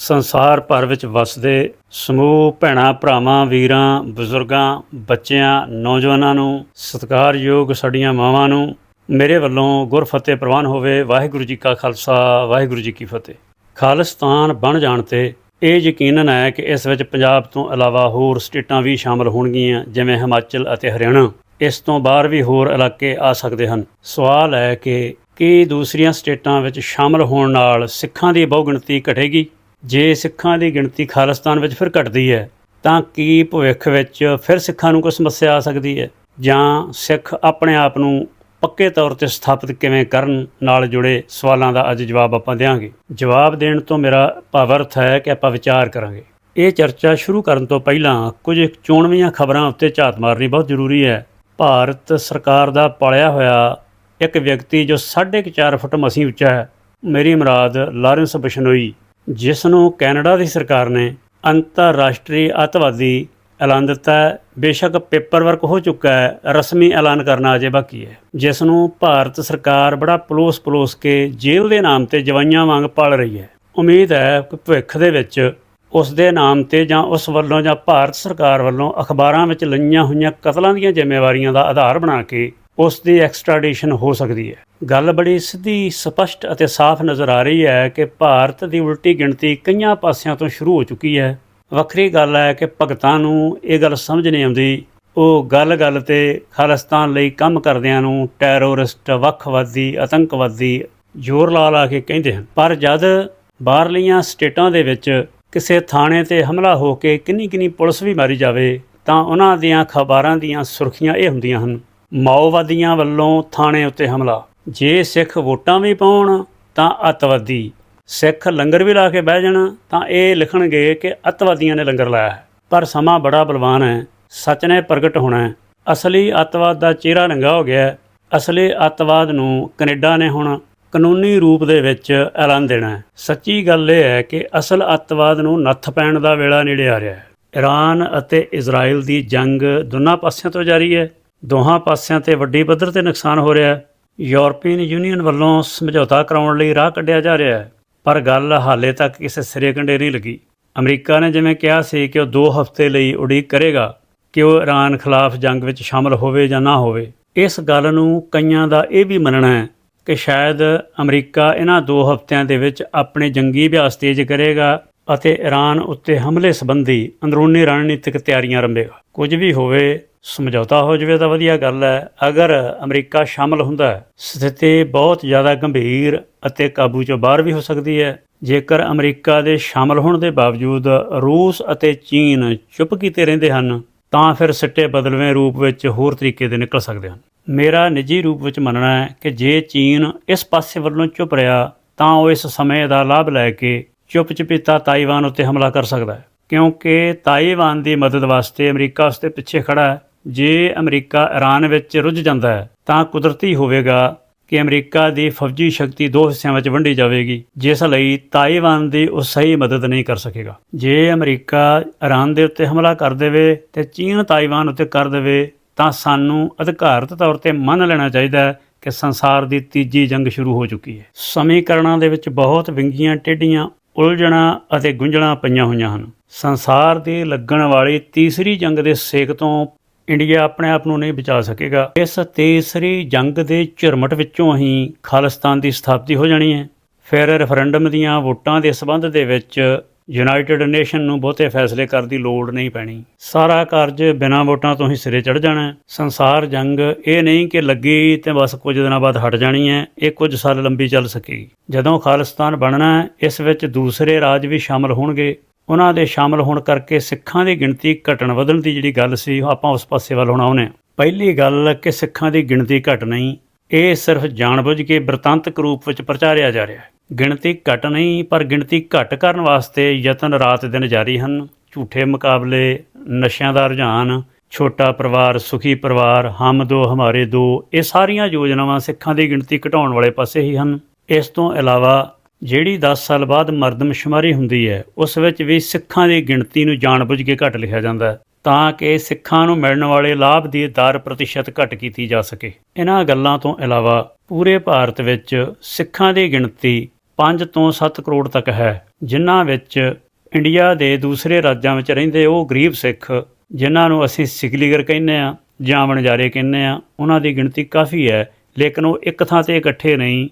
ਸੰਸਾਰ ਭਰ ਵਿੱਚ ਵਸਦੇ ਸਮੂਹ, ਭੈਣਾਂ, ਭਰਾਵਾਂ, ਵੀਰਾਂ, ਬਜ਼ੁਰਗਾਂ, ਬੱਚਿਆਂ, ਨੌਜਵਾਨਾਂ ਨੂੰ ਸਤਿਕਾਰਯੋਗ ਸਾਡੀਆਂ ਮਾਵਾਂ ਨੂੰ ਮੇਰੇ ਵੱਲੋਂ ਗੁਰਫਤਿਹ ਪ੍ਰਵਾਨ ਹੋਵੇ। ਵਾਹਿਗੁਰੂ ਜੀ ਕਾ ਖਾਲਸਾ, ਵਾਹਿਗੁਰੂ ਜੀ ਕੀ ਫਤਿਹ। ਖਾਲਿਸਤਾਨ ਬਣ ਜਾਣ ਤੇ ਇਹ ਯਕੀਨਨ ਹੈ ਕਿ ਇਸ ਵਿੱਚ ਪੰਜਾਬ ਤੋਂ ਇਲਾਵਾ ਹੋਰ ਸਟੇਟਾਂ ਵੀ ਸ਼ਾਮਲ ਹੋਣਗੀਆਂ, ਜਿਵੇਂ ਹਿਮਾਚਲ ਅਤੇ ਹਰਿਆਣਾ। ਇਸ ਤੋਂ ਬਾਹਰ ਵੀ ਹੋਰ ਇਲਾਕੇ ਆ ਸਕਦੇ ਹਨ। ਸਵਾਲ ਹੈ ਕਿ ਕੀ ਦੂਸਰੀਆਂ ਸਟੇਟਾਂ ਵਿੱਚ ਸ਼ਾਮਲ ਹੋਣ ਨਾਲ ਸਿੱਖਾਂ ਦੀ ਬਹੁਗਿਣਤੀ ਘਟੇਗੀ? ਜੇ ਸਿੱਖਾਂ ਦੀ ਗਿਣਤੀ ਖਾਲਿਸਤਾਨ ਵਿੱਚ ਫਿਰ ਘਟਦੀ ਹੈ, ਤਾਂ ਕੀ ਭਵਿੱਖ ਵਿੱਚ ਫਿਰ ਸਿੱਖਾਂ ਨੂੰ ਕੋਈ ਸਮੱਸਿਆ ਆ ਸਕਦੀ ਹੈ? ਜਾਂ ਸਿੱਖ ਆਪਣੇ ਆਪ ਨੂੰ ਪੱਕੇ ਤੌਰ ਤੇ ਸਥਾਪਿਤ ਕਿਵੇਂ ਕਰਨ ਨਾਲ ਜੁੜੇ ਸਵਾਲਾਂ ਦਾ ਅੱਜ ਜਵਾਬ ਆਪਾਂ ਦੇਵਾਂਗੇ ਜਵਾਬ ਦੇਣ ਤੋਂ ਮੇਰਾ ਭਾਵ ਅਰਥ ਹੈ ਕਿ ਆਪਾਂ ਵਿਚਾਰ ਕਰਾਂਗੇ। ਇਹ ਚਰਚਾ ਸ਼ੁਰੂ ਕਰਨ ਤੋਂ ਪਹਿਲਾਂ ਕੁਝ ਚੋਣਵੀਆਂ ਖਬਰਾਂ ਉੱਤੇ ਝਾਤ ਮਾਰਨੀ ਬਹੁਤ ਜ਼ਰੂਰੀ ਹੈ। ਭਾਰਤ ਸਰਕਾਰ ਦਾ ਪਾਲਿਆ ਹੋਇਆ ਇੱਕ ਵਿਅਕਤੀ ਜੋ 4.5 ਫੁੱਟ ਮਸੀਂ ਉੱਚਾ ਹੈ, ਮੇਰੀ ਮੁਰਾਦ ਲਾਰੈਂਸ ਬਸ਼ਨੋਈ। ਜਿਸ ਨੂੰ ਕੈਨੇਡਾ ਦੀ ਸਰਕਾਰ ਨੇ ਅੰਤਰਰਾਸ਼ਟਰੀ ਅੱਤਵਾਦੀ ਐਲਾਨ ਦਿੱਤਾ ਹੈ, ਬੇਸ਼ੱਕ ਪੇਪਰ ਵਰਕ ਹੋ ਚੁੱਕਾ ਹੈ, ਰਸਮੀ ਐਲਾਨ ਕਰਨਾ ਅਜੇ ਬਾਕੀ ਹੈ। ਜਿਸ ਨੂੰ ਭਾਰਤ ਸਰਕਾਰ ਬੜਾ ਪਲੋਸ ਪਲੋਸ ਕੇ ਜੇਲ੍ਹ ਦੇ ਨਾਮ ਤੇ ਜਵਾਈਆਂ ਵਾਂਗ ਪਾਲ ਰਹੀ ਹੈ। ਉਮੀਦ ਹੈ ਕਿ ਭਵਿੱਖ ਦੇ ਵਿੱਚ ਉਸ ਦੇ ਨਾਮ ਤੇ ਜਾਂ ਉਸ ਵੱਲੋਂ ਜਾਂ ਭਾਰਤ ਸਰਕਾਰ ਵੱਲੋਂ ਅਖਬਾਰਾਂ ਵਿੱਚ ਲਈਆਂ ਹੋਈਆਂ ਕਤਲਾਂ ਦੀਆਂ ਜ਼ਿੰਮੇਵਾਰੀਆਂ ਦਾ ਆਧਾਰ ਬਣਾ ਕੇ ਉਸ ਦੀ ਐਕਸਟ੍ਰੈਡੀਸ਼ਨ ਹੋ ਸਕਦੀ ਹੈ। ਗੱਲ ਬੜੀ ਸਿੱਧੀ, ਸਪਸ਼ਟ ਅਤੇ ਸਾਫ਼ ਨਜ਼ਰ ਆ ਰਹੀ ਹੈ ਕਿ ਭਾਰਤ ਦੀ ਉਲਟੀ ਗਿਣਤੀ ਕਈਆਂ ਪਾਸਿਆਂ ਤੋਂ ਸ਼ੁਰੂ ਹੋ ਚੁੱਕੀ ਹੈ। ਵੱਖਰੀ ਗੱਲ ਹੈ ਕਿ ਭਗਤਾਂ ਨੂੰ ਇਹ ਗੱਲ ਸਮਝ ਨਹੀਂ ਆਉਂਦੀ। ਉਹ ਗੱਲ-ਗੱਲ ਤੇ ਖਾਲਿਸਤਾਨ ਲਈ ਕੰਮ ਕਰਦਿਆਂ ਨੂੰ ਟੈਰੋਰਿਸਟ, ਵੱਖਵਾਦੀ, ਆਤੰਕਵਾਦੀ ਜ਼ੋਰ ਲਾ ਲਾ ਕੇ ਕਹਿੰਦੇ ਹਨ। ਪਰ ਜਦ ਬਾਹਰਲੀਆਂ ਸਟੇਟਾਂ ਦੇ ਵਿੱਚ ਕਿਸੇ ਥਾਣੇ ਤੇ ਹਮਲਾ ਹੋ ਕੇ ਕਿੰਨੀ ਕਿੰਨੀ ਪੁਲਿਸ ਵੀ ਮਾਰੀ ਜਾਵੇ, ਤਾਂ ਉਹਨਾਂ ਦੀਆਂ ਖਬਰਾਂ ਦੀਆਂ ਸੁਰਖੀਆਂ ਇਹ ਹੁੰਦੀਆਂ ਹਨ। ਮਾਓਵਾਦੀਆਂ ਵੱਲੋਂ ਥਾਣੇ ਉੱਤੇ ਹਮਲਾ। ਜੇ ਸਿੱਖ ਵੋਟਾਂ ਵੀ ਪਾਉਣ, ਤਾਂ ਅੱਤਵਾਦੀ। ਸਿੱਖ ਲੰਗਰ ਵੀ ਲਾ ਕੇ ਬਹਿ ਜਾਣ, ਤਾਂ ਇਹ ਲਿਖਣਗੇ ਕਿ ਅੱਤਵਾਦੀਆਂ ਨੇ ਲੰਗਰ ਲਾਇਆ ਹੈ। ਪਰ ਸਮਾਂ ਬੜਾ ਬਲਵਾਨ ਹੈ। ਸੱਚ ਨੇ ਪ੍ਰਗਟ ਹੋਣਾ ਹੈ। ਅਸਲੀ ਅੱਤਵਾਦ ਦਾ ਚਿਹਰਾ ਨੰਗਾ ਹੋ ਗਿਆ ਅਸਲੀ ਅੱਤਵਾਦ ਨੂੰ ਕੈਨੇਡਾ ਨੇ ਹੁਣ ਕਾਨੂੰਨੀ ਰੂਪ ਦੇ ਵਿੱਚ ਐਲਾਨ ਦੇਣਾ ਹੈ। ਸੱਚੀ ਗੱਲ ਇਹ ਹੈ ਕਿ ਅਸਲ ਅੱਤਵਾਦ ਨੂੰ ਨੱਥ ਪੈਣ ਦਾ ਵੇਲਾ ਨੇੜੇ ਆ ਰਿਹਾ ਹੈ। ਈਰਾਨ ਅਤੇ ਇਜ਼ਰਾਈਲ ਦੀ ਜੰਗ ਦੋਨਾਂ ਪਾਸਿਆਂ ਤੋਂ ਜਾਰੀ ਹੈ। ਦੋਹਾਂ ਪਾਸਿਆਂ ਤੇ ਵੱਡੀ ਪੱਧਰ ਤੇ ਨੁਕਸਾਨ ਹੋ ਰਿਹਾ ਹੈ। ਯੂਰਪੀਅਨ ਯੂਨੀਅਨ ਵੱਲੋਂ ਸਮਝੌਤਾ ਕਰਾਉਣ ਲਈ ਰਾਹ ਕੱਢਿਆ ਜਾ ਰਿਹਾ ਹੈ, ਪਰ ਗੱਲ ਹਾਲੇ ਤੱਕ ਕਿਸੇ ਸਿਰੇ ਕੰਢੇ ਨਹੀਂ ਲੱਗੀ। ਅਮਰੀਕਾ ਨੇ ਜਿਵੇਂ ਕਿਹਾ ਸੀ ਕਿ ਉਹ 2 ਹਫ਼ਤੇ ਲਈ ਉਡੀਕ ਕਰੇਗਾ ਕਿ ਉਹ ਈਰਾਨ ਖਿਲਾਫ ਜੰਗ ਵਿੱਚ ਸ਼ਾਮਲ ਹੋਵੇ ਜਾਂ ਨਾ ਹੋਵੇ। ਇਸ ਗੱਲ ਨੂੰ ਕਈਆਂ ਦਾ ਇਹ ਵੀ ਮੰਨਣਾ ਹੈ ਕਿ ਸ਼ਾਇਦ ਅਮਰੀਕਾ ਇਹਨਾਂ 2 ਹਫ਼ਤਿਆਂ ਦੇ ਵਿੱਚ ਆਪਣੇ ਜੰਗੀ ਅਭਿਆਸ ਤੇਜ਼ ਕਰੇਗਾ ਅਤੇ ਈਰਾਨ ਉੱਤੇ ਹਮਲੇ ਸੰਬੰਧੀ ਅੰਦਰੂਨੀ ਰਣਨੀਤਿਕ ਤਿਆਰੀਆਂ ਰੰਭੇਗਾ। ਕੁਝ ਵੀ ਹੋਵੇ ਸਮਝੌਤਾ ਹੋ ਜਾਵੇ ਤਾਂ ਵਧੀਆ ਗੱਲ ਹੈ। ਅਗਰ ਅਮਰੀਕਾ ਸ਼ਾਮਲ ਹੁੰਦਾ ਸਥਿਤੀ ਬਹੁਤ ਜ਼ਿਆਦਾ ਗੰਭੀਰ ਅਤੇ ਕਾਬੂ ਚੋਂ ਬਾਹਰ ਵੀ ਹੋ ਸਕਦੀ ਹੈ। ਜੇਕਰ ਅਮਰੀਕਾ ਦੇ ਸ਼ਾਮਲ ਹੋਣ ਦੇ ਬਾਵਜੂਦ ਰੂਸ ਅਤੇ ਚੀਨ ਚੁੱਪ ਕੀਤੇ ਰਹਿੰਦੇ ਹਨ, ਤਾਂ ਫਿਰ ਸਿੱਟੇ ਬਦਲਵੇਂ ਰੂਪ ਵਿੱਚ ਹੋਰ ਤਰੀਕੇ ਦੇ ਨਿਕਲ ਸਕਦੇ ਹਨ। ਮੇਰਾ ਨਿੱਜੀ ਰੂਪ ਵਿੱਚ ਮੰਨਣਾ ਹੈ ਕਿ ਜੇ ਚੀਨ ਇਸ ਪਾਸੇ ਵੱਲੋਂ ਚੁੱਪ ਰਿਹਾ, ਤਾਂ ਉਹ ਇਸ ਸਮੇਂ ਦਾ ਲਾਭ ਲੈ ਕੇ ਚੁੱਪ ਚਪੀਤਾ ਤਾਈਵਾਨ ਉੱਤੇ ਹਮਲਾ ਕਰ ਸਕਦਾ ਹੈ। ਕਿਉਂਕਿ ਤਾਈਵਾਨ ਦੀ ਮਦਦ ਵਾਸਤੇ ਅਮਰੀਕਾ ਉਸ ਦੇ ਪਿੱਛੇ ਖੜਾ ਹੈ। ਜੇ ਅਮਰੀਕਾ ਈਰਾਨ ਵਿੱਚ ਰੁੱਝ ਜਾਂਦਾ ਹੈ, ਤਾਂ ਕੁਦਰਤੀ ਹੋਵੇਗਾ ਕਿ ਅਮਰੀਕਾ ਦੀ ਫੌਜੀ ਸ਼ਕਤੀ ਦੋ ਹਿੱਸਿਆਂ ਵਿੱਚ ਵੰਡੀ ਜਾਵੇਗੀ, ਜਿਸ ਲਈ ਤਾਈਵਾਨ ਦੀ ਉਹ ਸਹੀ ਮਦਦ ਨਹੀਂ ਕਰ ਸਕੇਗਾ। ਜੇ ਅਮਰੀਕਾ ਈਰਾਨ ਦੇ ਉੱਤੇ ਹਮਲਾ ਕਰ ਦੇਵੇ ਤੇ ਚੀਨ ਤਾਈਵਾਨ ਉੱਤੇ ਕਰ ਦੇਵੇ, ਤਾਂ ਸਾਨੂੰ ਅਧਿਕਾਰਤ ਤੌਰ ਤੇ ਮੰਨ ਲੈਣਾ ਚਾਹੀਦਾ ਹੈ ਕਿ ਸੰਸਾਰ ਦੀ ਤੀਜੀ ਜੰਗ ਸ਼ੁਰੂ ਹੋ ਚੁੱਕੀ ਹੈ। ਸਮੀਕਰਨਾਂ ਦੇ ਵਿੱਚ ਬਹੁਤ ਵਿੰਗੀਆਂ ਟੇਢੀਆਂ, ਉਲਝਣਾ ਅਤੇ ਗੁੰਝਲਾਂ ਪਈਆਂ ਹੋਈਆਂ ਹਨ। ਸੰਸਾਰ ਦੀ ਲੱਗਣ ਵਾਲੀ ਤੀਸਰੀ ਜੰਗ ਦੇ ਸੇਕ ਤੋਂ ਇੰਡੀਆ ਆਪਣੇ ਆਪ ਨੂੰ ਨਹੀਂ ਬਚਾ ਸਕੇਗਾ। ਇਸ ਤੀਸਰੀ ਜੰਗ ਦੇ ਝਰਮਟ ਵਿੱਚੋਂ ਹੀ ਖਾਲਿਸਤਾਨ ਦੀ ਸਥਾਪਤੀ ਹੋ ਜਾਣੀ ਹੈ। ਫਿਰ ਰੈਫਰੈਂਡਮ ਦੀਆਂ ਵੋਟਾਂ ਦੇ ਸਬੰਧ ਦੇ ਵਿੱਚ ਯੂਨਾਈਟਿਡ ਨੇਸ਼ਨ ਨੂੰ ਬਹੁਤੇ ਫੈਸਲੇ ਕਰਨ ਦੀ ਲੋੜ ਨਹੀਂ ਪੈਣੀ। ਸਾਰਾ ਕਾਰਜ ਬਿਨਾਂ ਵੋਟਾਂ ਤੋਂ ਹੀ ਸਿਰੇ ਚੜ ਜਾਣਾ ਹੈ। ਸੰਸਾਰ ਜੰਗ ਇਹ ਨਹੀਂ ਕਿ ਲੱਗੀ ਤੇ ਬਸ ਕੁਝ ਦਿਨਾਂ ਬਾਅਦ ਹਟ ਜਾਣੀ ਹੈ। ਇਹ ਕੁਝ ਸਾਲ ਲੰਬੀ ਚੱਲ ਸਕੇਗੀ ਜਦੋਂ ਖਾਲਿਸਤਾਨ ਬਣਨਾ ਇਸ ਵਿੱਚ ਦੂਸਰੇ ਰਾਜ ਵੀ ਸ਼ਾਮਲ ਹੋਣਗੇ। ਉਹਨਾਂ ਦੇ ਸ਼ਾਮਲ ਹੋਣ ਕਰਕੇ ਸਿੱਖਾਂ ਦੀ ਗਿਣਤੀ ਘਟਣ ਵਧਣ ਦੀ ਜਿਹੜੀ ਗੱਲ ਸੀ, ਉਹ ਆਪਾਂ ਉਸ ਪਾਸੇ ਵੱਲ ਹੁਣ ਆਉਨੇ ਪਹਿਲੀ ਗੱਲ ਕਿ ਸਿੱਖਾਂ ਦੀ ਗਿਣਤੀ ਘਟ ਨਹੀਂ, ਇਹ ਸਿਰਫ ਜਾਣਬੁੱਝ ਕੇ ਬ੍ਰਤਾਂਤਕ ਰੂਪ ਵਿੱਚ ਪ੍ਰਚਾਰਿਆ ਜਾ ਰਿਹਾ ਹੈ। ਗਿਣਤੀ ਘਟ ਨਹੀਂ, ਪਰ ਗਿਣਤੀ ਘਟ ਕਰਨ ਵਾਸਤੇ ਯਤਨ ਰਾਤ ਦਿਨ ਜਾਰੀ ਹਨ। ਝੂਠੇ ਮੁਕਾਬਲੇ, ਨਸ਼ਿਆਂ ਦਾ ਰੁਝਾਨ, ਛੋਟਾ ਪਰਿਵਾਰ, ਸੁਖੀ ਪਰਿਵਾਰ, ਹਮ ਦੋ, ਹਮਾਰੇ ਦੋ, ਇਹ ਸਾਰੀਆਂ ਯੋਜਨਾਵਾਂ ਸਿੱਖਾਂ ਦੀ ਗਿਣਤੀ ਘਟਾਉਣ ਵਾਲੇ ਪਾਸੇ ਹੀ ਹਨ। ਇਸ ਤੋਂ ਇਲਾਵਾ ਜਿਹੜੀ 10 ਸਾਲ ਬਾਅਦ ਮਰਦਮਸ਼ੁਮਾਰੀ ਹੁੰਦੀ ਹੈ, ਉਸ ਵਿੱਚ ਵੀ ਸਿੱਖਾਂ ਦੀ ਗਿਣਤੀ ਨੂੰ ਜਾਣਬੁੱਝ ਕੇ ਘੱਟ ਲਿਖਿਆ ਜਾਂਦਾ ਹੈ, ਤਾਂ ਕਿ ਸਿੱਖਾਂ ਨੂੰ ਮਿਲਣ ਵਾਲੇ ਲਾਭ ਦੀ ਦਰ ਪ੍ਰਤੀਸ਼ਤ ਘੱਟ ਕੀਤੀ ਜਾ ਸਕੇ। ਇਹਨਾਂ ਗੱਲਾਂ ਤੋਂ ਇਲਾਵਾ ਪੂਰੇ ਭਾਰਤ ਵਿੱਚ ਸਿੱਖਾਂ ਦੀ ਗਿਣਤੀ 5 ਤੋਂ 7 ਕਰੋੜ ਤੱਕ ਹੈ, ਜਿਨ੍ਹਾਂ ਵਿੱਚ ਇੰਡੀਆ ਦੇ ਦੂਸਰੇ ਰਾਜਾਂ ਵਿੱਚ ਰਹਿੰਦੇ ਉਹ ਗਰੀਬ ਸਿੱਖ, ਜਿਨ੍ਹਾਂ ਨੂੰ ਅਸੀਂ ਸਿਕਲੀਗਰ ਕਹਿੰਦੇ ਆ ਜਾਂ ਵਣਜਾਰੇ ਕਹਿੰਦੇ ਆ ਉਹਨਾਂ ਦੀ ਗਿਣਤੀ ਕਾਫੀ ਹੈ, ਲੇਕਿਨ ਉਹ ਇੱਕ ਥਾਂ ਤੇ ਇਕੱਠੇ ਨਹੀਂ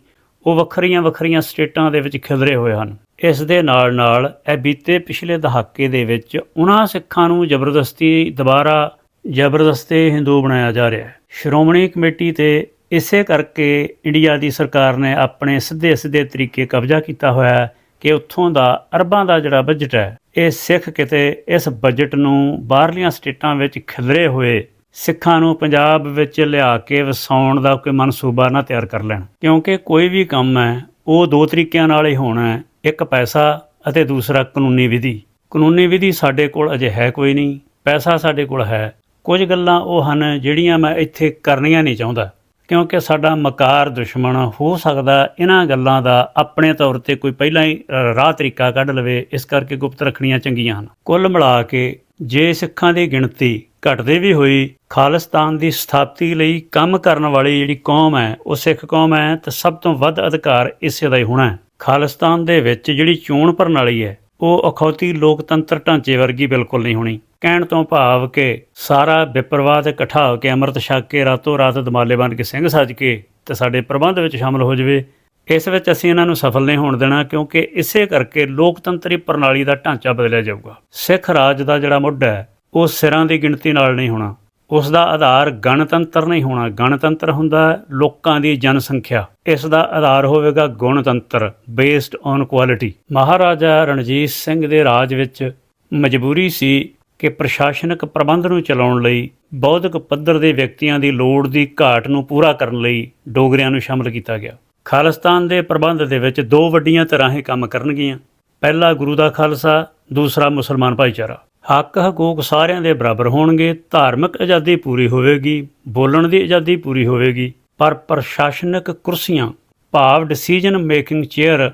ਉਹ ਵੱਖਰੀਆਂ ਵੱਖਰੀਆਂ ਸਟੇਟਾਂ ਦੇ ਵਿੱਚ ਖਿਲਰੇ ਹੋਏ ਹਨ। ਇਸ ਦੇ ਨਾਲ ਨਾਲ ਇਹ ਬੀਤੇ ਪਿਛਲੇ ਦਹਾਕੇ ਦੇ ਵਿੱਚ ਉਹਨਾਂ ਸਿੱਖਾਂ ਨੂੰ ਜ਼ਬਰਦਸਤੀ ਦੁਬਾਰਾ ਜ਼ਬਰਦਸਤੀ ਹਿੰਦੂ ਬਣਾਇਆ ਜਾ ਰਿਹਾ ਹੈ। ਸ਼੍ਰੋਮਣੀ ਕਮੇਟੀ ਤੇ ਇਸੇ ਕਰਕੇ ਇੰਡੀਆ ਦੀ ਸਰਕਾਰ ਨੇ ਆਪਣੇ ਸਿੱਧੇ ਸਿੱਧੇ ਤਰੀਕੇ ਕਬਜ਼ਾ ਕੀਤਾ ਹੋਇਆ ਹੈ ਕਿ ਉੱਥੋਂ ਦਾ ਅਰਬਾਂ ਦਾ ਜਿਹੜਾ ਬਜਟ ਹੈ, ਇਹ ਸਿੱਖ ਕਿਤੇ ਇਸ ਬਜਟ ਨੂੰ ਬਾਹਰਲੀਆਂ ਸਟੇਟਾਂ ਵਿੱਚ ਖਿਲਰੇ ਹੋਏ ਸਿੱਖਾਂ ਨੂੰ ਪੰਜਾਬ ਵਿੱਚ ਲਿਆ ਕੇ ਵਸਾਉਣ ਦਾ ਕੋਈ ਮਨਸੂਬਾ ਨਾ ਤਿਆਰ ਕਰ ਲੈਣ। ਕਿਉਂਕਿ ਕੋਈ ਵੀ ਕੰਮ ਹੈ, ਉਹ ਦੋ ਤਰੀਕਿਆਂ ਨਾਲ ਹੀ ਹੋਣਾ ਹੈ, ਇੱਕ ਪੈਸਾ ਅਤੇ ਦੂਸਰਾ ਕਾਨੂੰਨੀ ਵਿਧੀ। ਕਾਨੂੰਨੀ ਵਿਧੀ ਸਾਡੇ ਕੋਲ ਅਜੇ ਹੈ ਕੋਈ ਨਹੀਂ, ਪੈਸਾ ਸਾਡੇ ਕੋਲ ਹੈ। ਕੁਝ ਗੱਲਾਂ ਉਹ ਹਨ ਜਿਹੜੀਆਂ ਮੈਂ ਇੱਥੇ ਕਰਨੀਆਂ ਨਹੀਂ ਚਾਹੁੰਦਾ। ਕਿਉਂਕਿ ਸਾਡਾ ਮਕਾਰ ਦੁਸ਼ਮਣ ਹੋ ਸਕਦਾ ਇਹਨਾਂ ਗੱਲਾਂ ਦਾ ਆਪਣੇ ਤੌਰ ਤੇ ਕੋਈ ਪਹਿਲਾਂ ਹੀ ਰ- ਰਾਹ ਤਰੀਕਾ ਕੱਢ ਲਵੇ, ਇਸ ਕਰਕੇ ਗੁਪਤ ਰੱਖਣੀਆਂ ਚੰਗੀਆਂ ਹਨ। ਕੁੱਲ ਮਿਲਾ ਕੇ ਜੇ ਸਿੱਖਾਂ ਦੀ ਗਿਣਤੀ ਘਟਦੇ ਵੀ ਹੋਈ, ਖਾਲਿਸਤਾਨ ਦੀ ਸਥਾਪਤੀ ਲਈ ਕੰਮ ਕਰਨ ਵਾਲੀ ਜਿਹੜੀ ਕੌਮ ਹੈ, ਉਹ ਸਿੱਖ ਕੌਮ ਹੈ, ਤਾਂ ਸਭ ਤੋਂ ਵੱਧ ਅਧਿਕਾਰ ਇਸੇ ਦਾ ਹੀ ਹੋਣਾ ਹੈ। ਖਾਲਿਸਤਾਨ ਦੇ ਵਿੱਚ ਜਿਹੜੀ ਚੋਣ ਪ੍ਰਣਾਲੀ ਹੈ, ਉਹ ਅਖੌਤੀ ਲੋਕਤੰਤਰ ਢਾਂਚੇ ਵਰਗੀ ਬਿਲਕੁਲ ਨਹੀਂ ਹੋਣੀ। ਕਹਿਣ ਤੋਂ ਭਾਵ ਕਿ ਸਾਰਾ ਵਿਪਰਵਾਦ ਇਕੱਠਾ ਹੋ ਕੇ ਅੰਮ੍ਰਿਤ ਛਕ ਕੇ ਰਾਤੋਂ ਰਾਤ ਦਮਾਲੇ ਬਣ ਕੇ ਸਿੰਘ ਸੱਜ ਕੇ ਤੇ ਸਾਡੇ ਪ੍ਰਬੰਧ ਵਿੱਚ ਸ਼ਾਮਲ ਹੋ ਜਾਵੇ ਇਸ ਵਿੱਚ ਅਸੀਂ ਇਹਨਾਂ ਨੂੰ ਸਫਲ ਨਹੀਂ ਹੋਣ ਦੇਣਾ ਕਿਉਂਕਿ ਇਸੇ ਕਰਕੇ ਲੋਕਤੰਤਰੀ ਪ੍ਰਣਾਲੀ ਦਾ ਢਾਂਚਾ ਬਦਲਿਆ ਜਾਊਗਾ। ਸਿੱਖ ਰਾਜ ਦਾ ਜਿਹੜਾ ਮੁੱਢ ਹੈ, ਉਹ ਸਿਰਾਂ ਦੀ ਗਿਣਤੀ ਨਾਲ ਨਹੀਂ ਹੋਣਾ। ਉਸ ਦਾ ਆਧਾਰ ਗਣਤੰਤਰ ਨਹੀਂ ਹੋਣਾ। ਗਣਤੰਤਰ ਹੁੰਦਾ ਲੋਕਾਂ ਦੀ ਜਨਸੰਖਿਆ। ਇਸ ਦਾ ਆਧਾਰ ਹੋਵੇਗਾ ਗੁਣਤੰਤਰ based on quality Maharaja Ranjit Singh ਦੇ ਰਾਜ ਵਿੱਚ ਮਜਬੂਰੀ ਸੀ ਕਿ ਪ੍ਰਸ਼ਾਸਨਿਕ ਪ੍ਰਬੰਧ ਨੂੰ ਚਲਾਉਣ ਲਈ, ਬੌਧਿਕ ਪੱਧਰ ਦੇ ਵਿਅਕਤੀਆਂ ਦੀ ਲੋੜ ਦੀ ਘਾਟ ਨੂੰ ਪੂਰਾ ਕਰਨ ਲਈ ਡੋਗਰਿਆਂ ਨੂੰ ਸ਼ਾਮਲ ਕੀਤਾ ਗਿਆ। ਖਾਲਿਸਤਾਨ ਦੇ ਪ੍ਰਬੰਧ ਦੇ ਵਿੱਚ ਦੋ ਵੱਡੀਆਂ ਤਰ੍ਹਾਂ ਹੀ ਕੰਮ ਕਰਨਗੀਆਂ। ਪਹਿਲਾ ਗੁਰੂ ਦਾ ਖਾਲਸਾ, ਦੂਸਰਾ ਮੁਸਲਮਾਨ ਭਾਈਚਾਰਾ। ਹੱਕ ਹਕੂਕ ਸਾਰਿਆਂ ਦੇ ਬਰਾਬਰ ਹੋਣਗੇ, ਧਾਰਮਿਕ ਆਜ਼ਾਦੀ ਪੂਰੀ ਹੋਵੇਗੀ, ਬੋਲਣ ਦੀ ਆਜ਼ਾਦੀ ਪੂਰੀ ਹੋਵੇਗੀ, ਪਰ ਪ੍ਰਸ਼ਾਸਨਿਕ ਕੁਰਸੀਆਂ, ਭਾਵ ਡਿਸੀਜਨ ਮੇਕਿੰਗ ਚੇਅਰ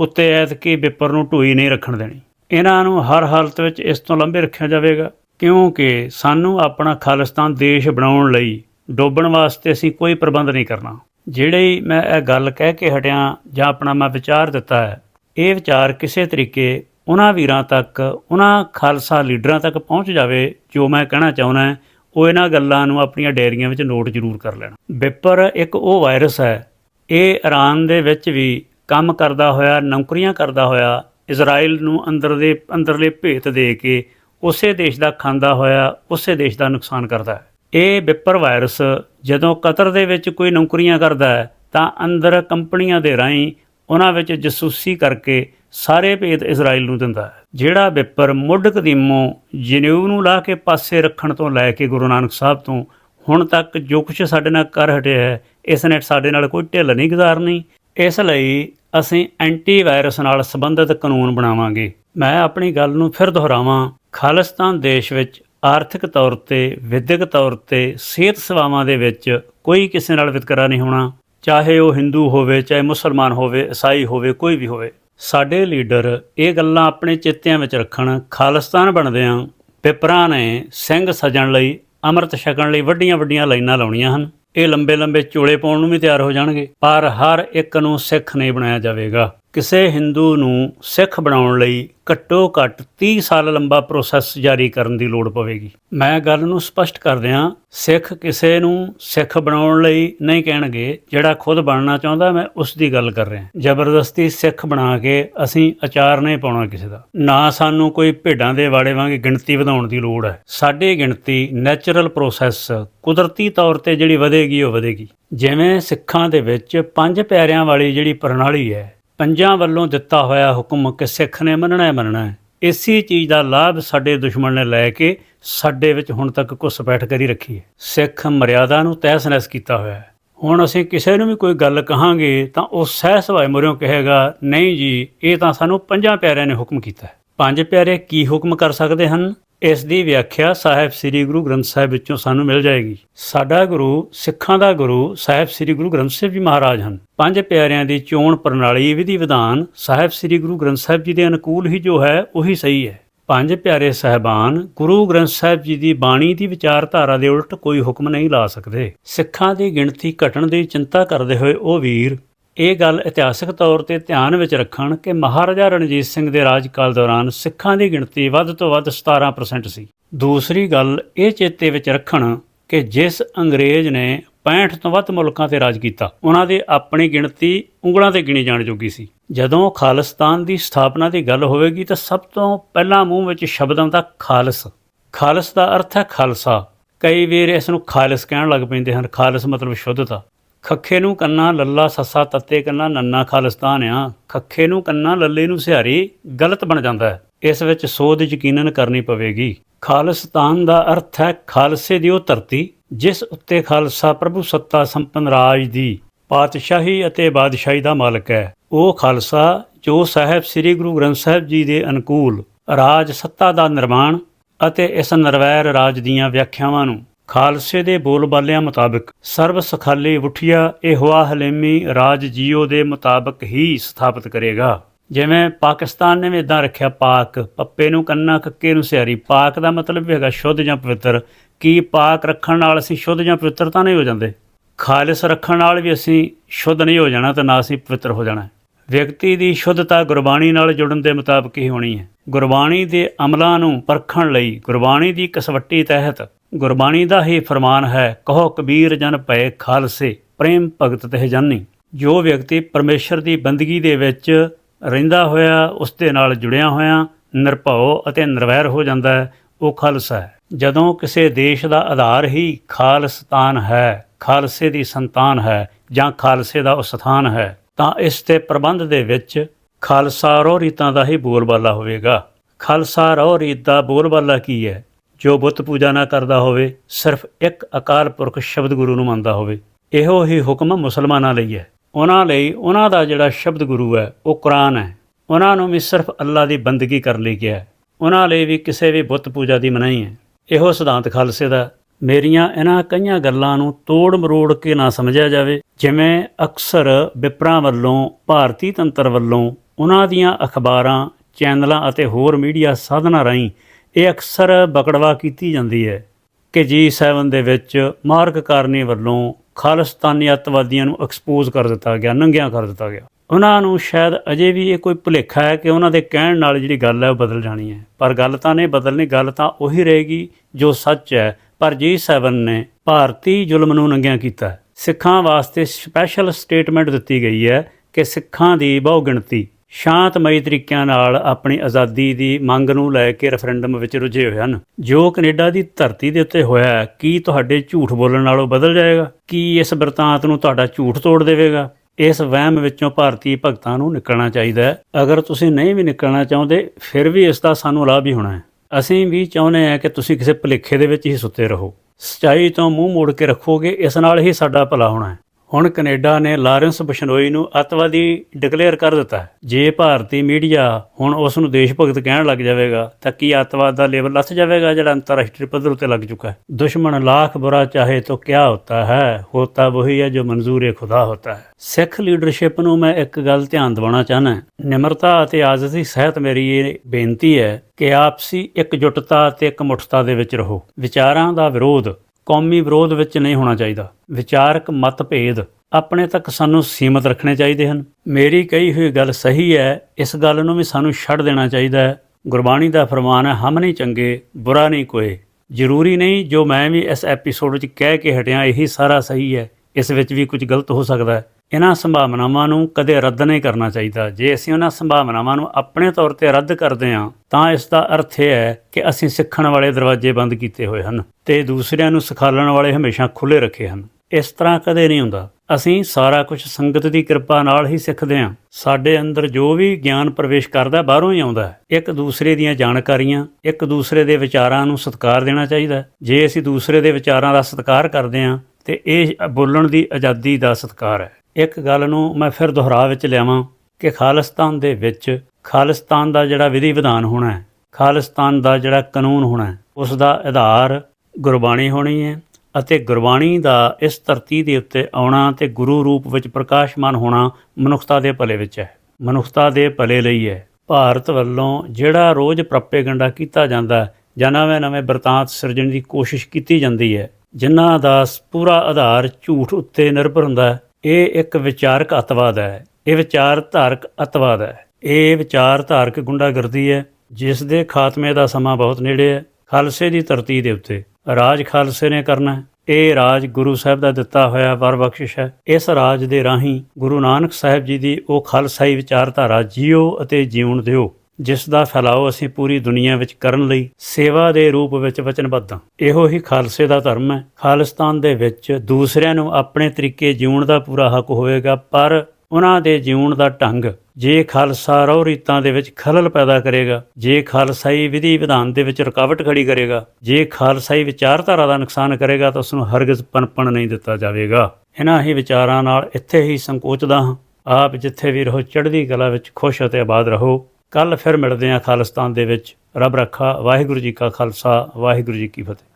ਉੱਤੇ ਐਤਕੀ ਵਿਪਰ ਨੂੰ ਢੂਈ ਨਹੀਂ ਰੱਖਣ ਦੇਣੀ। ਇਹਨਾਂ ਨੂੰ ਹਰ ਹਾਲਤ ਵਿੱਚ ਇਸ ਤੋਂ ਲੰਬੇ ਰੱਖਿਆ ਜਾਵੇਗਾ, ਕਿਉਂਕਿ ਸਾਨੂੰ ਆਪਣਾ ਖਾਲਿਸਤਾਨ ਦੇਸ਼ ਬਣਾਉਣ ਲਈ ਡੋਬਣ ਵਾਸਤੇ ਅਸੀਂ ਕੋਈ ਪ੍ਰਬੰਧ ਨਹੀਂ ਕਰਨਾ। ਜਿਹੜੇ ਮੈਂ ਇਹ ਗੱਲ ਕਹਿ ਕੇ ਹਟਿਆ ਜਾਂ ਆਪਣਾ ਮੈਂ ਵਿਚਾਰ ਦਿੱਤਾ ਹੈ, ਇਹ ਵਿਚਾਰ ਕਿਸੇ ਤਰੀਕੇ ਉਹਨਾਂ ਵੀਰਾਂ ਤੱਕ, ਉਹਨਾਂ ਖਾਲਸਾ ਲੀਡਰਾਂ ਤੱਕ ਪਹੁੰਚ ਜਾਵੇ, ਜੋ ਮੈਂ ਕਹਿਣਾ ਚਾਹੁੰਦਾ ਉਹ ਇਹਨਾਂ ਗੱਲਾਂ ਨੂੰ ਆਪਣੀਆਂ ਡਾਇਰੀਆਂ ਵਿੱਚ ਨੋਟ ਜ਼ਰੂਰ ਕਰ ਲੈਣ। ਵਿਪਰ ਇੱਕ ਉਹ ਵਾਇਰਸ ਹੈ, ਇਹ ਇਰਾਨ ਦੇ ਵਿੱਚ ਵੀ ਕੰਮ ਕਰਦਾ ਹੋਇਆ, ਨੌਕਰੀਆਂ ਕਰਦਾ ਹੋਇਆ ਇਜ਼ਰਾਈਲ ਨੂੰ ਅੰਦਰ ਦੇ, ਅੰਦਰਲੇ ਭੇਤ ਦੇ ਕੇ ਉਸੇ ਦੇਸ਼ ਦਾ ਖਾਂਦਾ ਹੋਇਆ, ਉਸੇ ਦੇਸ਼ ਦਾ ਨੁਕਸਾਨ ਕਰਦਾ ਹੈ। ਇਹ ਵਿਪਰ ਵਾਇਰਸ ਜਦੋਂ ਕਤਰ ਦੇ ਵਿੱਚ ਕੋਈ ਨੌਕਰੀਆਂ ਕਰਦਾ ਹੈ, ਤਾਂ ਅੰਦਰ ਕੰਪਨੀਆਂ ਦੇ ਰਾਹੀਂ ਉਹਨਾਂ ਵਿੱਚ ਜਸੂਸੀ ਕਰਕੇ ਸਾਰੇ ਭੇਤ ਇਜ਼ਰਾਈਲ ਨੂੰ ਦਿੰਦਾ ਹੈ। ਜਿਹੜਾ ਵਿਪਰ ਮੁੱਢ ਕਦੀਮੋਂ ਜਨੇਊ ਨੂੰ ਲਾ ਕੇ ਪਾਸੇ ਰੱਖਣ ਤੋਂ ਲੈ ਕੇ ਗੁਰੂ ਨਾਨਕ ਸਾਹਿਬ ਤੋਂ ਹੁਣ ਤੱਕ ਜੋ ਕੁਝ ਸਾਡੇ ਨਾਲ ਕਰ ਹਟਿਆ ਹੈ ਇਸ ਨੇ ਸਾਡੇ ਨਾਲ ਕੋਈ ਢਿੱਲ ਨਹੀਂ ਗੁਜ਼ਾਰਨੀ। ਇਸ ਲਈ ਅਸੀਂ ਐਂਟੀ ਵਾਇਰਸ ਨਾਲ ਸੰਬੰਧਿਤ ਕਾਨੂੰਨ ਬਣਾਵਾਂਗੇ। ਮੈਂ ਆਪਣੀ ਗੱਲ ਨੂੰ ਫਿਰ ਦੁਹਰਾਵਾਂ। ਖਾਲਿਸਤਾਨ ਦੇਸ਼ ਵਿੱਚ ਆਰਥਿਕ ਤੌਰ ਤੇ, ਵਿਦਿਅਕ ਤੌਰ ਤੇ, ਸਿਹਤ ਸੇਵਾਵਾਂ ਦੇ ਵਿੱਚ ਕੋਈ ਕਿਸੇ ਨਾਲ ਵਿਤਕਰਾ ਨਹੀਂ ਹੋਣਾ। ਚਾਹੇ ਉਹ ਹਿੰਦੂ ਹੋਵੇ, ਚਾਹੇ ਮੁਸਲਮਾਨ ਹੋਵੇ, ਈਸਾਈ ਹੋਵੇ, ਕੋਈ ਵੀ ਹੋਵੇ। ਸਾਡੇ ਲੀਡਰ ਇਹ ਗੱਲਾਂ ਆਪਣੇ ਚੇਤਿਆਂ ਵਿੱਚ ਰੱਖਣ, ਖਾਲਿਸਤਾਨ ਬਣਦਿਆਂ ਪਿਪਰਾਂ ਨੇ ਸਿੰਘ ਸਜਣ ਲਈ, ਅੰਮ੍ਰਿਤ ਛਕਣ ਲਈ ਵੱਡੀਆਂ ਵੱਡੀਆਂ ਲਾਈਨਾਂ ਲਾਉਣੀਆਂ ਹਨ। ਇਹ ਲੰਬੇ ਲੰਬੇ ਚੋਲੇ ਪਾਉਣ ਨੂੰ ਵੀ ਤਿਆਰ ਹੋ ਜਾਣਗੇ। ਪਰ ਹਰ ਇੱਕ ਨੂੰ ਸਿੱਖ ਨਹੀਂ ਬਣਾਇਆ ਜਾਵੇਗਾ। ਕਿਸੇ ਹਿੰਦੂ ਨੂੰ ਸਿੱਖ ਬਣਾਉਣ ਲਈ ਘੱਟੋ ਘੱਟ 30 ਸਾਲ ਲੰਬਾ ਪ੍ਰੋਸੈਸ ਜਾਰੀ ਕਰਨ ਦੀ ਲੋੜ ਪਵੇਗੀ। ਮੈਂ ਗੱਲ ਨੂੰ ਸਪਸ਼ਟ ਕਰਦਿਆਂ ਸਿੱਖ ਕਿਸੇ ਨੂੰ ਸਿੱਖ ਬਣਾਉਣ ਲਈ ਨਹੀਂ ਕਹਿਣਗੇ, ਜਿਹੜਾ ਖੁਦ ਬਣਨਾ ਚਾਹੁੰਦਾ, ਮੈਂ ਉਸ ਦੀ ਗੱਲ ਕਰ ਰਿਹਾ। ਜ਼ਬਰਦਸਤੀ ਸਿੱਖ ਬਣਾ ਕੇ ਅਸੀਂ ਅਚਾਰ ਨਹੀਂ ਪਾਉਣਾ ਕਿਸੇ ਦਾ। ਨਾ ਸਾਨੂੰ ਕੋਈ ਭੇਡਾਂ ਦੇ ਵਾੜੇ ਵਾਂਗ ਗਿਣਤੀ ਵਧਾਉਣ ਦੀ ਲੋੜ ਹੈ। ਸਾਡੀ ਗਿਣਤੀ ਨੈਚੁਰਲ ਪ੍ਰੋਸੈਸ ਕੁਦਰਤੀ ਤੌਰ ਤੇ ਜਿਹੜੀ ਵਧੇਗੀ, ਉਹ ਵਧੇਗੀ। ਜਿਵੇਂ ਸਿੱਖਾਂ ਦੇ ਵਿੱਚ ਪੰਜ ਪਿਆਰਿਆਂ ਵਾਲੀ ਜਿਹੜੀ ਪ੍ਰਣਾਲੀ ਹੈ ਪੰਜਾਂ ਵੱਲੋਂ ਦਿੱਤਾ ਹੋਇਆ ਹੁਕਮ ਕਿ ਸਿੱਖ ਨੇ ਮੰਨਣਾ ਹੈ ਮੰਨਣਾ ਹੈ। ਇਸੇ ਚੀਜ਼ ਦਾ ਲਾਭ ਸਾਡੇ ਦੁਸ਼ਮਣ ਨੇ ਲੈ ਕੇ ਸਾਡੇ ਵਿੱਚ ਹੁਣ ਤੱਕ ਘੁਸਪੈਠ ਕਰੀ ਰੱਖੀ ਹੈ। ਸਿੱਖ ਮਰਿਆਦਾ ਨੂੰ ਤਹਿਸ ਨਹਿਸ ਕੀਤਾ ਹੋਇਆ ਹੈ। ਹੁਣ ਅਸੀਂ ਕਿਸੇ ਨੂੰ ਵੀ ਕੋਈ ਗੱਲ ਕਹਾਂਗੇ ਤਾਂ ਉਹ ਸਹਿ ਸੁਭਾਅ ਮੁਰਿਓ ਕਹੇਗਾ, ਨਹੀਂ ਜੀ, ਇਹ ਤਾਂ ਸਾਨੂੰ ਪੰਜਾਂ ਪਿਆਰਿਆਂ ਨੇ ਹੁਕਮ ਕੀਤਾ ਹੈ। ਪੰਜ ਪਿਆਰੇ ਕੀ ਹੁਕਮ ਕਰ ਸਕਦੇ ਹਨ? ਇਸ ਦੀ ਵਿਆਖਿਆ ਸਾਹਿਬ ਸ੍ਰੀ ਗੁਰੂ ਗ੍ਰੰਥ ਸਾਹਿਬ ਵਿੱਚੋਂ ਸਾਨੂੰ ਮਿਲ ਜਾਏਗੀ। ਸਾਡਾ ਗੁਰੂ, ਸਿੱਖਾਂ ਦਾ ਗੁਰੂ ਸਾਹਿਬ ਸ੍ਰੀ ਗੁਰੂ ਗ੍ਰੰਥ ਸਾਹਿਬ ਜੀ ਮਹਾਰਾਜ ਹਨ। ਪੰਜ ਪਿਆਰਿਆਂ ਦੀ ਚੋਣ ਪ੍ਰਣਾਲੀ, ਵਿਧੀ ਵਿਧਾਨ ਸਾਹਿਬ ਸ੍ਰੀ ਗੁਰੂ ਗ੍ਰੰਥ ਸਾਹਿਬ ਜੀ ਦੇ ਅਨੁਕੂਲ ਹੀ ਜੋ ਹੈ, ਉਹੀ ਸਹੀ ਹੈ। ਪੰਜ ਪਿਆਰੇ ਸਹਿਬਾਨ, ਗੁਰੂ ਗ੍ਰੰਥ ਸਾਹਿਬ ਜੀ ਦੀ ਬਾਣੀ ਦੀ ਵਿਚਾਰਧਾਰਾ ਦੇ ਉਲਟ ਕੋਈ ਹੁਕਮ ਨਹੀਂ ਲਾ ਸਕਦੇ। ਸਿੱਖਾਂ ਦੀ ਗਿਣਤੀ ਘਟਣ ਦੀ ਚਿੰਤਾ ਕਰਦੇ ਹੋਏ ਉਹ ਵੀਰ ਇਹ ਗੱਲ ਇਤਿਹਾਸਕ ਤੌਰ ਤੇ ਧਿਆਨ ਵਿੱਚ ਰੱਖਣ ਕਿ ਮਹਾਰਾਜਾ ਰਣਜੀਤ ਸਿੰਘ ਦੇ ਰਾਜਕਾਲ ਦੌਰਾਨ ਸਿੱਖਾਂ ਦੀ ਗਿਣਤੀ ਵੱਧ ਤੋਂ ਵੱਧ 17% ਸੀ। ਦੂਸਰੀ ਗੱਲ ਇਹ ਚੇਤੇ ਵਿੱਚ ਰੱਖਣ ਕਿ ਜਿਸ ਅੰਗਰੇਜ਼ ਨੇ 65 ਤੋਂ ਵੱਧ ਮੁਲਕਾਂ ਤੇ ਰਾਜ ਕੀਤਾ, ਉਹਨਾਂ ਦੀ ਆਪਣੀ ਗਿਣਤੀ ਉਂਗਲਾਂ ਤੇ ਗਿਣੀ ਜਾਣ ਜੋਗੀ ਸੀ। ਜਦੋਂ ਖਾਲਿਸਤਾਨ ਦੀ ਸਥਾਪਨਾ ਦੀ ਗੱਲ ਹੋਵੇਗੀ ਤਾਂ ਸਭ ਤੋਂ ਪਹਿਲਾਂ ਮੂੰਹ ਵਿੱਚ ਸ਼ਬਦ ਆਉਂਦਾ ਖਾਲਸ। ਖਾਲਸ ਦਾ ਅਰਥ ਹੈ ਖਾਲਸਾ। ਕਈ ਵੇਰ ਇਸ ਨੂੰ ਖਾਲਿਸ ਕਹਿਣ ਲੱਗ ਪੈਂਦੇ ਹਨ। ਖਾਲਸ ਮਤਲਬ ਸ਼ੁੱਧਤਾ। ਖੱਖੇ ਨੂੰ ਕੰਨਾ ਲੱਲਾ ਸੱਸਾ ਤੱਤੇ ਕੰਨਾ ਨੰਨਾ ਖਾਲਿਸਤਾਨ ਆ। ਖੱਖੇ ਨੂੰ ਕੰਨਾ ਲੱਲੇ ਨੂੰ ਸਿਹਾਰੀ ਗਲਤ ਬਣ ਜਾਂਦਾ ਹੈ। ਇਸ ਵਿੱਚ ਸੋਧ ਯਕੀਨਨ ਕਰਨੀ ਪਵੇਗੀ। ਖਾਲਿਸਤਾਨ ਦਾ ਅਰਥ ਹੈ ਖਾਲਸੇ ਦੀ ਉਹ ਧਰਤੀ ਜਿਸ ਉੱਤੇ ਖਾਲਸਾ ਪ੍ਰਭੂ ਸੱਤਾ ਸੰਪੰਨ ਰਾਜ ਦੀ ਪਾਤਸ਼ਾਹੀ ਅਤੇ ਬਾਦਸ਼ਾਹੀ ਦਾ ਮਾਲਕ ਹੈ। ਉਹ ਖਾਲਸਾ ਜੋ ਸਾਹਿਬ ਸ੍ਰੀ ਗੁਰੂ ਗ੍ਰੰਥ ਸਾਹਿਬ ਜੀ ਦੇ ਅਨੁਕੂਲ ਰਾਜ ਸੱਤਾ ਦਾ ਨਿਰਮਾਣ ਅਤੇ ਇਸ ਨਿਰਵੈਰ ਰਾਜ ਦੀਆਂ ਵਿਆਖਿਆਵਾਂ ਨੂੰ ਖਾਲਸੇ ਦੇ ਬੋਲਬਾਲਿਆਂ ਮੁਤਾਬਕ ਸਰਬ ਸਖਾਲੀ ਉਠਿਆ ਇਹਵਾ ਹਲੇਮੀ ਰਾਜ ਜੀਓ ਦੇ ਮੁਤਾਬਕ ਹੀ ਸਥਾਪਿਤ ਕਰੇਗਾ। ਜਿਵੇਂ ਪਾਕਿਸਤਾਨ ਨੇ ਵੀ ਇਦਾਂ ਰੱਖਿਆ ਪਾਕ, ਪੱਪੇ ਨੂੰ ਕੰਨਾ, ਕੱਕੇ ਨੂੰ ਸਿਆਰੀ। ਪਾਕ ਦਾ ਮਤਲਬ ਵੀ ਹੈਗਾ ਸ਼ੁੱਧ ਜਾਂ ਪਵਿੱਤਰ। ਕੀ ਪਾਕ ਰੱਖਣ ਨਾਲ ਅਸੀਂ ਸ਼ੁੱਧ ਜਾਂ ਪਵਿੱਤਰ ਤਾਂ ਨਹੀਂ ਹੋ ਜਾਂਦੇ? ਖਾਲਿਸ ਰੱਖਣ ਨਾਲ ਵੀ ਅਸੀਂ ਸ਼ੁੱਧ ਨਹੀਂ ਹੋ ਜਾਣਾ ਤੇ ਨਾ ਅਸੀਂ ਪਵਿੱਤਰ ਹੋ ਜਾਣਾ। ਵਿਅਕਤੀ ਦੀ ਸ਼ੁੱਧਤਾ ਗੁਰਬਾਣੀ ਨਾਲ ਜੁੜਨ ਦੇ ਮੁਤਾਬਕ ਹੀ ਹੋਣੀ ਹੈ। ਗੁਰਬਾਣੀ ਦੇ ਅਮਲਾਂ ਨੂੰ ਪਰਖਣ ਲਈ ਗੁਰਬਾਣੀ ਦੀ ਕਸਵੱਟੀ ਤਹਿਤ ਗੁਰਬਾਣੀ ਦਾ ਹੀ ਫਰਮਾਨ ਹੈ, ਕਹੋ ਕਬੀਰ ਜਨ ਭਏ ਖਾਲਸੇ, ਪ੍ਰੇਮ ਭਗਤ ਤਹਿ ਜਾਨੀ। ਜੋ ਵਿਅਕਤੀ ਪਰਮੇਸ਼ਰ ਦੀ ਬੰਦਗੀ ਦੇ ਵਿੱਚ ਰਹਿੰਦਾ ਹੋਇਆ, ਉਸ ਦੇ ਨਾਲ ਜੁੜਿਆ ਹੋਇਆ, ਨਿਰਭਉ ਅਤੇ ਨਿਰਵੈਰ ਹੋ ਜਾਂਦਾ ਹੈ, ਉਹ ਖਾਲਸਾ ਹੈ। ਜਦੋਂ ਕਿਸੇ ਦੇਸ਼ ਦਾ ਆਧਾਰ ਹੀ ਖਾਲਸਤਾਨ ਹੈ, ਖਾਲਸੇ ਦੀ ਸੰਤਾਨ ਹੈ ਜਾਂ ਖਾਲਸੇ ਦਾ ਉਹ ਸਥਾਨ ਹੈ, ਤਾਂ ਇਸ ਦੇ ਪ੍ਰਬੰਧ ਦੇ ਵਿੱਚ ਖਾਲਸਾ ਰੋ ਰੀਤਾਂ ਦਾ ਹੀ ਬੋਲਬਾਲਾ ਹੋਵੇਗਾ। ਖਾਲਸਾ ਰੋ ਰੀਤ ਦਾ ਬੋਲਬਾਲਾ ਕੀ ਹੈ? ਜੋ ਬੁੱਤ ਪੂਜਾ ਨਾ ਕਰਦਾ ਹੋਵੇ, ਸਿਰਫ ਇੱਕ ਅਕਾਲ ਪੁਰਖ ਸ਼ਬਦ ਗੁਰੂ ਨੂੰ ਮੰਨਦਾ ਹੋਵੇ। ਇਹੋ ਹੀ ਹੁਕਮ ਮੁਸਲਮਾਨਾਂ ਲਈ ਹੈ। ਉਹਨਾਂ ਲਈ ਉਹਨਾਂ ਦਾ ਜਿਹੜਾ ਸ਼ਬਦ ਗੁਰੂ ਹੈ, ਉਹ ਕੁਰਾਨ ਹੈ। ਉਹਨਾਂ ਨੂੰ ਵੀ ਸਿਰਫ ਅੱਲਾ ਦੀ ਬੰਦਗੀ ਕਰਨ ਲਈ ਕਿਹਾ ਉਹਨਾਂ ਲਈ ਵੀ ਕਿਸੇ ਵੀ ਬੁੱਤ ਪੂਜਾ ਦੀ ਮਨਾਹੀ ਹੈ। ਇਹੋ ਸਿਧਾਂਤ ਖਾਲਸੇ ਦਾ, ਮੇਰੀਆਂ ਇਹਨਾਂ ਕਈਆਂ ਗੱਲਾਂ ਨੂੰ ਤੋੜ ਮਰੋੜ ਕੇ ਨਾ ਸਮਝਿਆ ਜਾਵੇ, ਜਿਵੇਂ ਅਕਸਰ ਵਿਪਰਾਂ ਵੱਲੋਂ, ਭਾਰਤੀ ਤੰਤਰ ਵੱਲੋਂ ਉਹਨਾਂ ਦੀਆਂ ਅਖਬਾਰਾਂ, ਚੈਨਲਾਂ ਅਤੇ ਹੋਰ ਮੀਡੀਆ ਸਾਧਨਾਂ ਰਾਹੀਂ ਇਹ ਅਕਸਰ ਬਕੜਵਾ ਕੀਤੀ ਜਾਂਦੀ ਹੈ ਕਿ G7 ਦੇ ਵਿੱਚ ਮਾਰਕ ਕਾਰਨੀ ਵੱਲੋਂ ਖਾਲਿਸਤਾਨੀ ਅੱਤਵਾਦੀਆਂ ਨੂੰ ਐਕਸਪੋਜ਼ ਕਰ ਦਿੱਤਾ ਗਿਆ, ਨੰਗਿਆਂ ਕਰ ਦਿੱਤਾ ਗਿਆ। ਉਹਨਾਂ ਨੂੰ ਸ਼ਾਇਦ ਅਜੇ ਵੀ ਇਹ ਕੋਈ ਭੁਲੇਖਾ ਹੈ ਕਿ ਉਹਨਾਂ ਦੇ ਕਹਿਣ ਨਾਲ ਜਿਹੜੀ ਗੱਲ ਹੈ ਉਹ ਬਦਲ ਜਾਣੀ ਹੈ। ਪਰ ਗੱਲ ਤਾਂ ਨਹੀਂ ਬਦਲਣੀ, ਗੱਲ ਤਾਂ ਉਹੀ ਰਹੇਗੀ ਜੋ ਸੱਚ ਹੈ। ਪਰ G7 ਨੇ ਭਾਰਤੀ ਜ਼ੁਲਮ ਨੂੰ ਨੰਗਿਆਂ ਕੀਤਾ ਸਿੱਖਾਂ ਵਾਸਤੇ ਸਪੈਸ਼ਲ ਸਟੇਟਮੈਂਟ ਦਿੱਤੀ ਗਈ ਹੈ ਕਿ ਸਿੱਖਾਂ ਦੀ ਬਹੁਗਿਣਤੀ ਸ਼ਾਂਤਮਈ ਤਰੀਕਿਆਂ ਨਾਲ ਆਪਣੀ ਆਜ਼ਾਦੀ ਦੀ ਮੰਗ ਨੂੰ ਲੈ ਕੇ ਰੈਫਰੈਂਡਮ ਵਿੱਚ ਰੁੱਝੇ ਹੋਏ ਹਨ। ਜੋ ਕੈਨੇਡਾ ਦੀ ਧਰਤੀ ਦੇ ਉੱਤੇ ਹੋਇਆ ਕੀ ਤੁਹਾਡੇ ਝੂਠ ਬੋਲਣ ਨਾਲੋਂ ਬਦਲ ਜਾਏਗਾ? ਕੀ ਇਸ ਬਰਤਾਂਤ ਨੂੰ ਤੁਹਾਡਾ ਝੂਠ ਤੋੜ ਦੇਵੇਗਾ? ਇਸ ਵਹਿਮ ਵਿੱਚੋਂ ਭਾਰਤੀ ਭਗਤਾਂ ਨੂੰ ਨਿਕਲਣਾ ਚਾਹੀਦਾ ਹੈ। ਅਗਰ ਤੁਸੀਂ ਨਹੀਂ ਵੀ ਨਿਕਲਣਾ ਚਾਹੁੰਦੇ, ਫਿਰ ਵੀ ਇਸ ਦਾ ਸਾਨੂੰ ਲਾਭ ਹੀ ਹੋਣਾ ਹੈ। ਅਸੀਂ ਵੀ ਚਾਹੁੰਦੇ ਹਾਂ ਕਿ ਤੁਸੀਂ ਕਿਸੇ ਭੁਲੇਖੇ ਦੇ ਵਿੱਚ ਹੀ ਸੁੱਤੇ ਰਹੋ। ਸਚਾਈ ਤੋਂ ਮੂੰਹ ਮੋੜ ਕੇ ਰੱਖੋਗੇ, ਇਸ ਨਾਲ ਹੀ ਸਾਡਾ ਭਲਾ ਹੋਣਾ ਹੈ। ਹੁਣ ਕੈਨੇਡਾ ਨੇ ਲਾਰੈਂਸ ਬਸ਼ਨੋਈ ਨੂੰ ਅੱਤਵਾਦੀ ਡਿਕਲੇਅਰ ਕਰ ਦਿੱਤਾ। ਹੈ ਜੇ ਭਾਰਤੀ ਮੀਡੀਆ ਹੁਣ ਉਸ ਨੂੰ ਦੇਸ਼ ਭਗਤ ਕਹਿਣ ਲੱਗ ਜਾਵੇਗਾ, ਤਾਂ ਕੀ ਅੱਤਵਾਦ ਦਾ ਲੇਬਲ ਲੱਥ ਜਾਵੇਗਾ ਜਿਹੜਾ ਅੰਤਰਰਾਸ਼ਟਰੀ ਪੱਧਰ ਉੱਤੇ ਲੱਗ ਚੁੱਕਾ ਹੈ? ਦੁਸ਼ਮਣ ਲੱਖ ਬੁਰਾ ਚਾਹੇ ਤਾਂ ਕਿਆ ਹੋਤਾ ਹੈ, ਹੋਤਾ ਵਹੀ ਹੈ ਜੋ ਮਨਜ਼ੂਰ ਖੁਦਾ ਹੋਤਾ ਹੈ। ਸਿੱਖ ਲੀਡਰਸ਼ਿਪ ਨੂੰ ਮੈਂ ਇੱਕ ਗੱਲ ਧਿਆਨ ਦਿਵਾਉਣਾ ਚਾਹਨਾ ਨਿਮਰਤਾ ਅਤੇ ਆਜ਼ਦੀ ਸਹਿਤ ਮੇਰੀ ਇਹ ਬੇਨਤੀ ਹੈ ਕਿ ਆਪਸੀ ਇਕਜੁੱਟਤਾ ਅਤੇ ਇਕਮੁੱਠਤਾ ਦੇ ਵਿੱਚ ਰਹੋ। ਵਿਚਾਰਾਂ ਦਾ ਵਿਰੋਧ ਕੌਮੀ ਵਿਰੋਧ ਵਿੱਚ ਨਹੀਂ ਹੋਣਾ ਚਾਹੀਦਾ। ਵਿਚਾਰਕ ਮਤਭੇਦ ਆਪਣੇ ਤੱਕ ਸਾਨੂੰ ਸੀਮਤ ਰੱਖਣੇ ਚਾਹੀਦੇ ਹਨ। ਮੇਰੀ ਕਹੀ ਹੋਈ ਗੱਲ ਸਹੀ ਹੈ, ਇਸ ਗੱਲ ਨੂੰ ਵੀ ਸਾਨੂੰ ਛੱਡ ਦੇਣਾ ਚਾਹੀਦਾ ਹੈ। ਗੁਰਬਾਣੀ ਦਾ ਫਰਮਾਨ ਹੈ, ਹਮ ਨਹੀਂ ਚੰਗੇ, ਬੁਰਾ ਨਹੀਂ ਕੋਏ। ਜ਼ਰੂਰੀ ਨਹੀਂ ਜੋ ਮੈਂ ਵੀ ਇਸ ਐਪੀਸੋਡ ਵਿੱਚ ਕਹਿ ਕੇ ਹਟਿਆ, ਇਹੀ ਸਾਰਾ ਸਹੀ ਹੈ। ਇਸ ਵਿੱਚ ਵੀ ਕੁਝ ਗਲਤ ਹੋ ਸਕਦਾ ਹੈ। ਇਹਨਾਂ ਸੰਭਾਵਨਾਵਾਂ ਨੂੰ ਕਦੇ ਰੱਦ ਨਹੀਂ ਕਰਨਾ ਚਾਹੀਦਾ। ਜੇ ਅਸੀਂ ਉਹਨਾਂ ਸੰਭਾਵਨਾਵਾਂ ਨੂੰ ਆਪਣੇ ਤੌਰ ਤੇ ਰੱਦ ਕਰਦੇ ਹਾਂ, ਤਾਂ ਇਸ ਦਾ ਅਰਥ ਇਹ ਹੈ ਕਿ ਅਸੀਂ ਸਿੱਖਣ ਵਾਲੇ ਦਰਵਾਜ਼ੇ ਬੰਦ ਕੀਤੇ ਹੋਏ ਹਨ ਤੇ ਦੂਸਰਿਆਂ ਨੂੰ ਸਿਖਾਲਣ ਵਾਲੇ ਹਮੇਸ਼ਾ ਖੁੱਲੇ ਰੱਖੇ ਹਨ। ਇਸ ਤਰ੍ਹਾਂ ਕਦੇ ਨਹੀਂ ਹੁੰਦਾ। ਅਸੀਂ ਸਾਰਾ ਕੁਝ ਸੰਗਤ ਦੀ ਕਿਰਪਾ ਨਾਲ ਹੀ ਸਿੱਖਦੇ ਹਾਂ। ਸਾਡੇ ਅੰਦਰ ਜੋ ਵੀ ਗਿਆਨ ਪ੍ਰਵੇਸ਼ ਕਰਦਾ ਬਾਹਰੋਂ ਹੀ ਆਉਂਦਾ ਹੈ। ਇੱਕ ਦੂਸਰੇ ਦੀਆਂ ਜਾਣਕਾਰੀਆਂ, ਇੱਕ ਦੂਸਰੇ ਦੇ ਵਿਚਾਰਾਂ ਨੂੰ ਸਤਿਕਾਰ ਦੇਣਾ ਚਾਹੀਦਾ ਜੇ ਅਸੀਂ ਦੂਸਰੇ ਦੇ ਵਿਚਾਰਾਂ ਦਾ ਸਤਿਕਾਰ ਕਰਦੇ ਹਾਂ, ਤੇ ਇਹ ਬੋਲਣ ਦੀ ਆਜ਼ਾਦੀ ਦਾ ਸਤਿਕਾਰ ਹੈ। ਇੱਕ ਗੱਲ ਨੂੰ ਮੈਂ ਫਿਰ ਦੁਹਰਾ ਵਿੱਚ ਲਿਆਵਾਂ ਕਿ ਖਾਲਿਸਤਾਨ ਦੇ ਵਿੱਚ ਖਾਲਿਸਤਾਨ ਦਾ ਜਿਹੜਾ ਵਿਧੀ ਵਿਧਾਨ ਹੋਣਾ ਹੈ, ਖਾਲਿਸਤਾਨ ਦਾ ਜਿਹੜਾ ਕਾਨੂੰਨ ਹੋਣਾ ਹੈ, ਉਸ ਦਾ ਆਧਾਰ ਗੁਰਬਾਣੀ ਹੋਣੀ ਹੈ ਅਤੇ ਗੁਰਬਾਣੀ ਦਾ ਇਸ ਧਰਤੀ ਦੇ ਉੱਤੇ ਆਉਣਾ ਤੇ ਗੁਰੂ ਰੂਪ ਵਿੱਚ ਪ੍ਰਕਾਸ਼ਮਾਨ ਹੋਣਾ ਮਨੁੱਖਤਾ ਦੇ ਭਲੇ ਵਿੱਚ ਹੈ। ਮਨੁੱਖਤਾ ਦੇ ਭਲੇ ਲਈ ਹੈ। ਭਾਰਤ ਵੱਲੋਂ ਜਿਹੜਾ ਰੋਜ਼ ਪ੍ਰੋਪੇਗੈਂਡਾ ਕੀਤਾ ਜਾਂਦਾ ਜਾਂ ਨਵੇਂ ਨਵੇਂ ਬਰਤਾਂਤ ਸਿਰਜਣ ਦੀ ਕੋਸ਼ਿਸ਼ ਕੀਤੀ ਜਾਂਦੀ ਹੈ, ਜਿਨ੍ਹਾਂ ਦਾ ਸ- ਪੂਰਾ ਆਧਾਰ ਝੂਠ ਉੱਤੇ ਨਿਰਭਰ ਹੁੰਦਾ ਹੈ। ਇਹ ਇੱਕ ਵਿਚਾਰਕ ਅਤਵਾਦ ਹੈ। ਇਹ ਵਿਚਾਰਧਾਰਕ ਅਤਵਾਦ ਹੈ। ਇਹ ਵਿਚਾਰਧਾਰਕ ਗੁੰਡਾਗਰਦੀ ਹੈ, ਜਿਸ ਦੇ ਖਾਤਮੇ ਦਾ ਸਮਾਂ ਬਹੁਤ ਨੇੜੇ ਹੈ, ਖਾਲਸੇ ਦੀ ਧਰਤੀ ਦੇ ਉੱਤੇ। ਰਾਜ ਖਾਲਸੇ ਨੇ ਕਰਨਾ ਹੈ। ਇਹ ਰਾਜ ਗੁਰੂ ਸਾਹਿਬ ਦਾ ਦਿੱਤਾ ਹੋਇਆ ਵਰ ਬਖਸ਼ਿਸ਼ ਹੈ। ਇਸ ਰਾਜ ਦੇ ਰਾਹੀਂ ਗੁਰੂ ਨਾਨਕ ਸਾਹਿਬ ਜੀ ਦੀ ਉਹ ਖਾਲਸਾਈ ਵਿਚਾਰਧਾਰਾ ਜੀਓ ਅਤੇ ਜੀਉਣ ਦਿਓ। ਜਿਸ ਦਾ ਫੈਲਾਓ ਅਸੀਂ ਪੂਰੀ ਦੁਨੀਆ ਵਿੱਚ ਕਰਨ ਲਈ ਸੇਵਾ ਦੇ ਰੂਪ ਵਿੱਚ ਵਚਨਬੱਧ ਹਾਂ। ਇਹੋ ਹੀ ਖਾਲਸੇ ਦਾ ਧਰਮ ਹੈ। ਖਾਲਿਸਤਾਨ ਦੇ ਵਿੱਚ ਦੂਸਰਿਆਂ ਨੂੰ ਆਪਣੇ ਤਰੀਕੇ ਜਿਉਣ ਦਾ ਪੂਰਾ ਹੱਕ ਹੋਵੇਗਾ, ਪਰ ਉਹਨਾਂ ਦੇ ਜਿਉਣ ਦਾ ਢੰਗ ਜੇ ਖਾਲਸਾ ਰਹੁ ਰੀਤਾਂ ਦੇ ਵਿੱਚ ਖਲਲ ਪੈਦਾ ਕਰੇਗਾ, ਜੇ ਖਾਲਸਾਈ ਵਿਧੀ ਵਿਧਾਨ ਦੇ ਵਿੱਚ ਰੁਕਾਵਟ ਖੜੀ ਕਰੇਗਾ, ਜੇ ਖਾਲਸਾਈ ਵਿਚਾਰਧਾਰਾ ਦਾ ਨੁਕਸਾਨ ਕਰੇਗਾ ਤਾਂ ਉਸ ਨੂੰ ਹਰਗਿਜ਼ ਪਨਪਣ ਨਹੀਂ ਦਿੱਤਾ ਜਾਵੇਗਾ। ਇਹਨਾਂ ਹੀ ਵਿਚਾਰਾਂ ਨਾਲ ਇੱਥੇ ਹੀ ਸੰਕੋਚਦਾ ਹਾਂ। ਆਪ ਜਿੱਥੇ ਵੀ ਰਹੋ, ਚੜ੍ਹਦੀ ਕਲਾ ਵਿੱਚ ਖੁਸ਼ ਅਤੇ ਆਬਾਦ ਰਹੋ। ਕੱਲ ਫਿਰ ਮਿਲਦੇ ਹਾਂ ਖਾਲਿਸਤਾਨ ਦੇ ਵਿੱਚ। ਰੱਬ ਰੱਖਾ, ਵਾਹਿਗੁਰੂ ਜੀ ਕਾ ਖਾਲਸਾ, ਵਾਹਿਗੁਰੂ ਜੀ ਕੀ ਫਤਿਹ।